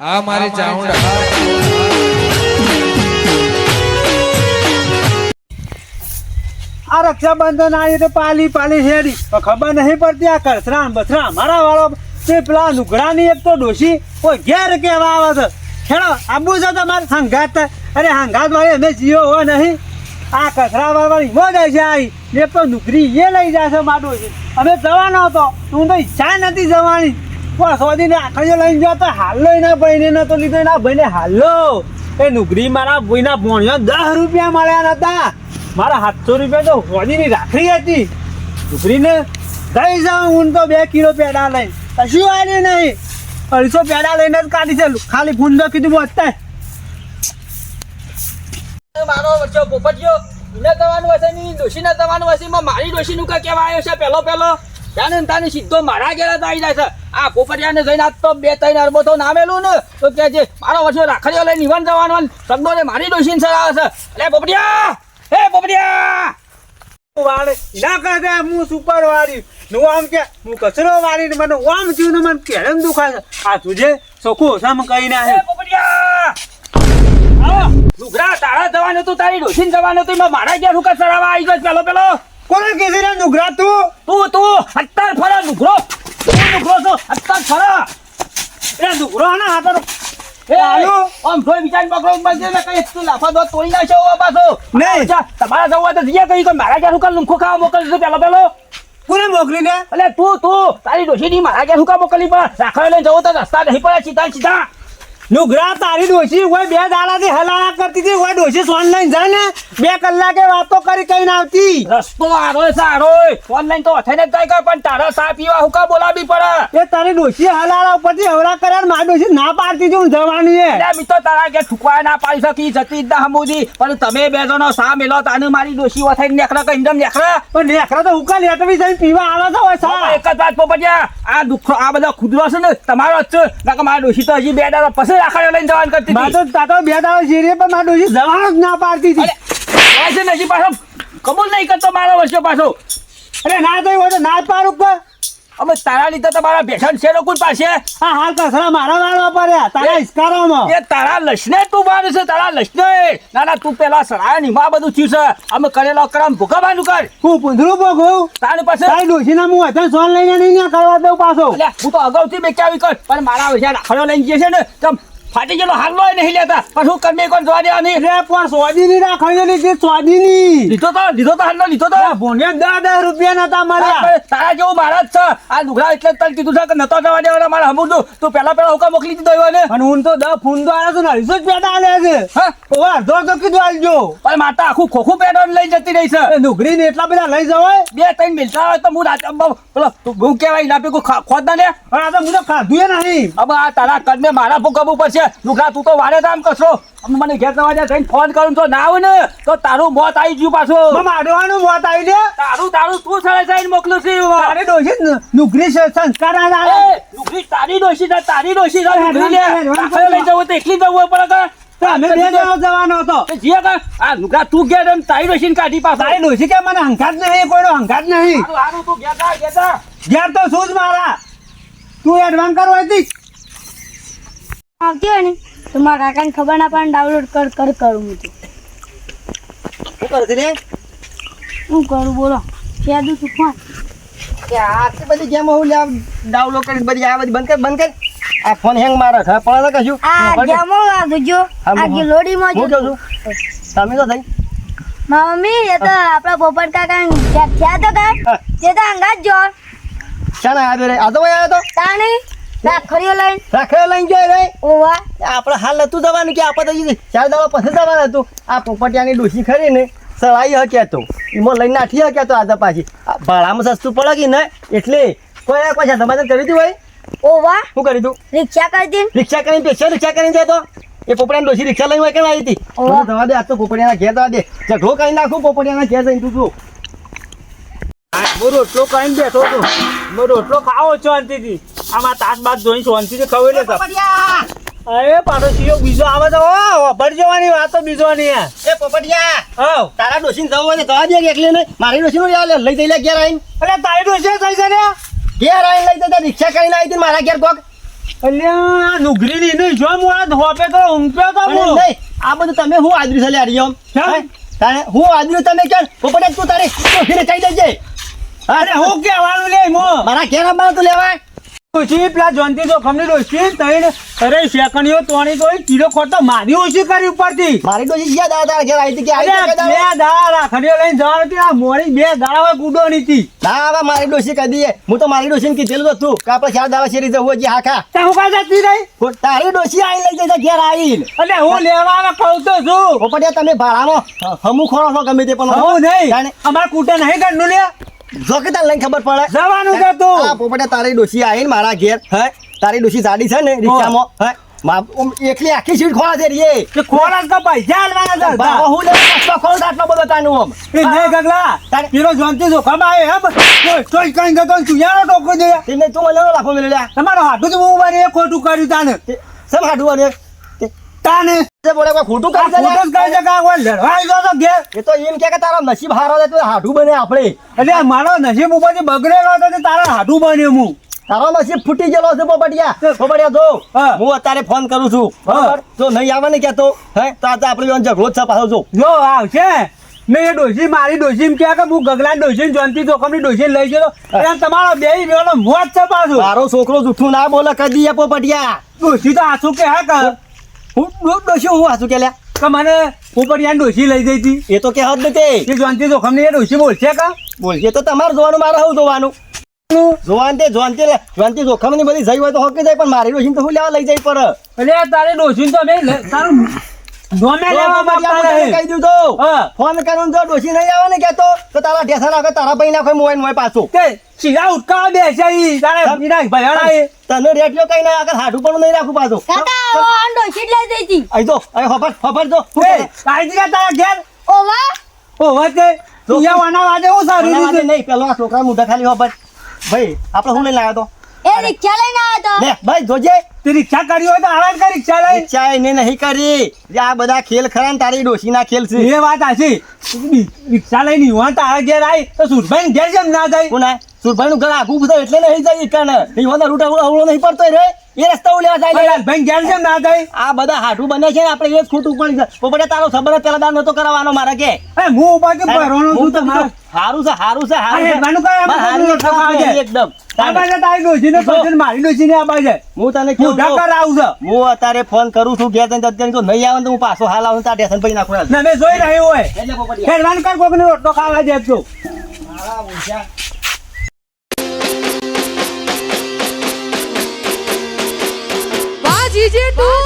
આ મારી ચાઉંડા આ રક્ષાબંધન આવી તો પાલી પાલી હેડી. ખબર નહીં પડતી આ કરસરા બસરા અમારા વાળો તે પેલા નુગડાની એક તો ડોશી કોઈ ઘેર કેવા આવે છે? ખેડો આબુ છે તમારે હંગાત અરે હંગાત મારે અમે જીવો હો નહીં. આ કચરા વાળવાની મો જાય છે આવી એક તો નુકરી એ લઈ જાય છે મારો અમે જવાનો હતો હું તો ઈચ્છા નથી જવાની. પણ સોદીને આખડીઓ લઈને જો તો હાલો એના ભાઈને નતો લીધો એના ભાઈને હાલો. એ નુગરી મારા ભાઈના ભણ્યા દસ રૂપિયા મળ્યા નતા મારા સાતસો રૂપિયા તો હોદીની રાખડી હતી. નુકરીને દઈ જાઉં, હું તો બે કિલો પેડા લઈ કશું આવી નહીં. અઢીસો પેડા લઈને જ કાઢી છે. ખાલી ફૂંદો કીધું અત્યારે મારો વચ્ચે પોપટિયો. એને જવાનું હશે ની ડોશીને જવાનું હશે. એમાં મારી ડોશીનું નું કહેવા આવ્યો છે? પેલો પેલો ત્યાંને તાને સીધો મારા ઘેરા આવી જાય છે. આ પોપટિયાને જઈને આજ તો બે ત્રણ અરબો તો નામેલું ને. તો કે છે મારો વર્ષો રાખડીઓ લઈને નિવાન જવાનું સગડો ને મારી ડોસીન સર આવે છે. એટલે પોપટિયા હે પોપટિયા વાળે ના કરે હું સુપર વાળી નું આમ કે હું કચરો વાળી મને આમ થયું ને મને કેળમ દુખાય છે. આ તુજે ચોખ્ખું સામ કહી ના હે પોપટિયા લુગડા તારા જવાનું હતું તારી ડોશીને જવાનું એમાં મારા ઘેર હુકા સરાવા આવી ગયો પેલો પેલો. કોને કીધી રે નુગરા તું? તું તું અત્યાર ફરા નુકરો તું નુકરો છો અત્યાર ફરા. એ નુગરો ના હાથો એ હાલો. આમ જોઈ વિચાર બકરો બજે ને કઈ તું લાફા દો તોડી છો હોવા પાછો. નહીં. તમારા જવું તો જઈએ કઈ કોઈ મારા ઘેર હુકા લુંખો ખાવા મોકલજો પેલો પેલો. કોને મોકલી ને? એટલે તું તું તારી ડોશીની મારા ઘેર હુકા મોકલી પણ રાખડો લઈને જવું તો રસ્તા નહીં પડે સીધા ને સીધા. નુગરા તારી ડોશી હોય બે દાડાથી હલાયા કરતી હતી હોય ડોશી સોન લઈને જાય ને. બે કલાકે વાતો કરી કઈ ના આવતી. રસ્તો આરો સારો ઓનલાઈન તો અથાઈને જ જાય પણ તારા સા પીવા હુકા બોલાવી પડે? એ તારી ડોશી હલાલા ઉપરથી હવડા કરે ને મારી ડોશી ના પાડતી હું જવાની એ. મિત્રો તારા કે ઠુકવા ના પાડી શકી જતી જ ના હમુદી પણ તમે બે જણો સા મેલો તાને મારી ડોશી અથાઈને નેકરા કઈ ઇન્દમ નેકરા પણ નેકરા તો હુકા લેતવી જઈ પીવા આવે છે હોય સા? એક જ વાત પોપટિયા. આ દુઃખ આ બધા ખુદરો છે ને તમારો જ છે. મારા ડોશી તો હજી બે દાડા પછી રાખડ્યો લઈને જવાનું કરતી હતી. તો તાતો બે દાવ જીરે પણ મારી ડોશી જવાનું જ ના પાડતી હતી. છે હજી પાછો. કબૂલ નહીં કરતો મારો વર્ષો પાછો. અરે ના તો ના પાડું પર અમે તારા લીધે તમારા ભેસણ છે લોકો પાસે આ હાલ કસરા મારા વાળવા પડ્યા તારા હિસકારામાં એ તારા લસને તું મારે છે તારા લસને ના ના તું પેલા સરાયની માં બધું થયું છે. અમે કરેલો કરમ ભૂખવાનું કર. હું પૂંધરું ભોગવું? તારી પાસે તારી ડોશીના હું હતા સોન લઈને નહીં કરવા દઉં પાછો. હું તો અગાઉથી બેચાવી કર પણ મારા વિશે રાખડો લઈને જશે છે ને તમ ફાટી ગયેલો હાલો નહીં લેતા. પણ હું કરને કોણ જોવા દેવા નહીં રે પણ સ્વાદીની રાખડી લીધી સ્વાદીની. લીધો તો લીધો તો હાલો લીધો તો. ભોને દસ દસ રૂપિયા નતા મળ્યા તારા જેવું મારા જ છે. આ લુગડા એટલે તને કીધું છે કે નતો જવા દેવાના મારા હમું તું. પેલા પેલા હુકા મોકલી દીધો એવા ને. અને હું તો દસ તો આલે છે ને અઢીસો જ પેટા આલે છે. હા? ઓવા અડધો કીધું આલજો. પણ માતા આખું ખોખું પેટર્ન લઈ જતી રહી છે. ને એટલા બધા લઈ જવાય? બે ત્રણ મિલતા હોય તો હું રાત પેલો હું કહેવાય ના પેલું ખોદ ના ને. પણ આ તો હું તો ખાધું એ નહીં. હવે આ તારા કદને મારા ભૂકવવું પડશે લુગડા તું તો વારે કામ કરશો. મને ઘેર જવા દે થઈને ફોન કરું તો ના આવે ને. તો તારું મોત આવી ગયું પાછું. માડવાનું મોત આવી દે તારું તારું તું સળે જઈને મોકલું છું તારે ડોશી નુકરી સંસ્કાર ના એ, તારી ડોશી છે તારી ડોશી છે લઈ જવું તો એકલી જવું પડે કે તો બે જણા જવાનો હતો. જીએ કે આ લુગડા તું ગેર એમ તારી ડોશીને કાઢી પાછા. તારી ડોશી કે મને હંકાત નહીં કોઈનો હંકાત નહીં. તું ગેર જા, તો શું જ મારા. તું એડવાન્સ કરવા હતી આવતી હોય ને તો મારા કાકાને ખબર ના પડે ડાઉનલોડ કર કર કરું હું તો. શું કરતી રે હું કરું બોલો. યાદ છું ફોન? કે આટલી બધી ગેમ હું લે ડાઉનલોડ કરી બધી આ બધી બંધ કર બંધ કર. આ ફોન હેંગ મારે છે પણ તો કશું? આ ગેમો આ જો આ કે ગેલોડીમાં હું જો છું. તમે તો થઈ. મમ્મી એ તો આપણા પોપટ કાકા થયા તો કા. તે તો અંગાજ જો. ચાલ આવ્યો રે. આ તો ભાઈ આવ્યો તો? તાણી. રાખડીઓ લઈને? રાખડે લઈને જોઈ રે ઓવા આપણે હાલ નતું જવાનું કે આપણે તો ચાર દાડા પછી જવાનું હતું. આ પોપટિયાની ડોસી ખરી ને સળાઈ હક્યા તો. એમાં લઈને નાઠી હક્યા તો આજે પાછી. ભાડામાં સસ્તું પડે કે ને એટલે કોઈ કોઈ સમાધાન કર્યું હતું ભાઈ ઓવા શું કરી તું રિક્ષા કરી દી રિક્ષા કરીને પેશો રિક્ષા કરીને જતો એ પોપડિયાની ડોસી રિક્ષા લઈને કેમ આવી હતી. જવા દે આ તો પોપડિયાના ઘેર જવા દે. ઝઘડો કરી નાખું પોપડિયાના ઘેર જઈને તું રોટલો કરીને બેઠો હતો રોટલો ખાવો શાંતિથી આમાં તાસ બાદ જોઈને શાંતિથી ખવાઈ લેતા અરે પાછો સીઓ બીજો આવે તો ઓ ભર જવાની વાત તો બીજો નહીં એ પોપટિયા હા તારા ડોસીને જવું હોય ને જવા દે એકલી ને મારી ડોસીનું યાર લઈ જઈ લે ઘેર આવીને. અરે તારી ડોસી થઈ છે ને ઘેર આવીને લઈ જતા રિક્ષા કરીને આવી હતી મારા ઘેર કોક. અલ્યા આ નુગરીની નહીં જો હું હોપે તો ઊંઘ્યો તો હું. નહીં. આ બધું તમે હું આદરી છે લ્યા રિયમ તારે હું આદરી તમે કે પોપટિયા તું તારે ડોશીને ચાઈ દેજે. અરે હું કેવાનું લે મો મારા ઘેર આવવાનું તું લેવાય ડોશી પેલા જોનતી જોખમની ડોશી તઈને અરે શેકણીઓ તોણી તો કિલો ખોટો મારી ઓછી કરી ઉપરથી. મારી ડોશી જ્યાં દાદા ઘેર આવી કે આવી અરે હતી કે બે દાડા રાખડીઓ લઈને જવાનું હતી આ મોડી બે દાડા હોય ગુડો નીતિ દાવા મારી ડોશી કહી દઈએ. હું તો મારી ડોશીને કીધેલું હતું કે આપણે ચાર દાવા શેરી જવું હજી હાખા. તે હું કાંઈ જતી રહી? તારી ડોશી આવી લઈ જશે ઘેર આવી અને હું લેવા આવે કહું તો છું. પણ તમે ભાડામાં હમું ખોરો છો ગમે તે પણ હું નહીં. અમારે કૂટે નહીં ઘરનું લે જો તાર લઈને ખબર પડે. જવાનું છે તું. આ પોપટિયા તારી ડોશી આવીને મારા ઘેર હે? તારી ડોશી સાડી છે ને રિક્ષામાં હે? મા- એકલી આખી સીટ ખોળા છે રે. કે ખોરાક તો પૈસા આલવાના છે બાબા, હું લેવા આટલો તો આટલો બધો તાનું ઓમ એ ને ગગલા તારે- પેલો જોનતી જોખમ આવે એમ તોય કોઈ કઈ ગતો ચુયાનો ટોકો દે. તે તું મને લાફો મેલ્યો લ્યા. તમારો હાડું જ હું મારી એ ખોટું કર્યું તાને સમ હાડું અને તાને તે બોલે કોઈ ખોટું કરી દે ખોટું કરી દે કા કોઈ લડવાઈ આવ્યો તો કે એ તો એમ કે કે તારો નસીબ હારો છે તો હાડું બને આપણે એટલે મારો નસીબ ઉપરથી બગડેલો હતો તે તારા હાડું બન્યો હું તારો નસીબ ફૂટી ગયેલો છે પોપટિયા. પોપટિયા જો. હું. અત્યારે ફોન કરું છું. જો નહીં આવે ને કેતો હે? તો આજે આપણે ઝઘડો છે પાછો જો. જો આવશે. મેં એ ડોસી મારી ડોસી કહે કે હું ગગલા ડોસી જોનતી જોખમની ડોશી લઈ ગયો અને તમારો બે બેનો મોત છે પાછું. મારો છોકરો જૂઠું ના બોલે કદી એ પોપટિયા. ડોસી તો આસુ કે હા કે હું ડોશી હું હાસું કે કે મને ઉપરિયાન ડોશી લઈ જઈ હતી. એ તો કે હદ નથી. એ જોનતી જોખમની એ ડોશી બોલશે કા? બોલશે તો તમારે જોવાનું મારે હું જોવાનું? જોવાન તે જોવાન તે જોવાન જોખમની બધી જઈ હોય તો હોકી જાય પણ મારી ડોશીને તો હું લેવા લઈ જાય પર? એટલે તારે ડોશી તો અમે તારું લેવા કહી. તો હા. ફોન જો ડોશી નહીં આવે ને કેતો તો તારા ઢેસા નાખે તારા ભાઈ નાખે મોબાઈલ મોય પાછો. કે સીધા ઉઠકા બેસે ઈ. તારે એ. તને રેડિયો કઈ ના આગળ હાડું પણ નહીં રાખું પાછું. કાકા ઓ આ ડોશી જ લઈ જઈ હતી અહીં જો અહીં ખબર ખબર જો. શું એ, કરે? તારી તારા ઘેર. ઓવા ઓ વચ્ચે તું યા વાના વાજે હું સારું રીતે નહીં પેલો આ છોકરા મુઢા ખાલી ખબર ભાઈ આપણે શું લઈને આવ્યો એ રિક્ષા લઈને આવ્યો તો. લે ભાઈ જોજે. તે રિક્ષા કરી હોય તો આરામ કરી રિક્ષા લઈ રિક્ષા એને નહીં કરી. જે આ બધા ખેલ ખરા ને તારી ડોશીના ખેલ છે. એ વાત આછી રિક્ષા લઈને યુવાન તારા ઘેર આવી તો સુરભાઈ ઘેર જેમ ના જાય? કોના? સુરભાઈ નું ઘર આખું બધું એટલે નહીં જાય કાને યુવાના રૂટ અવળો અવળો નહીં પડતો રે. એ રસ્તા લેવા જાય ભાઈ ઘેર છે ના જાય? આ બધા હાટું બને છે આપણે એ ખોટું પણ જાય પોપટે તારો સંબંધ પેલા દાન નતો કરાવવાનો મારે કે. એ હું ઊભા કે ભરવાનો છું તો હારું છે હારું છે હારું માનું કાંઈ હારું છે, જાય. એકદમ ફોન કરું છું ઘેર અત્યારે નહીં આવે ને તો હું પાછો હાલ આવું ને ટેશન પછી નાખું હાલ. જોઈ રહ્યું હોય. રોટલો ખાવા દે તું મારા ઊંચા. વાહ જીજે તું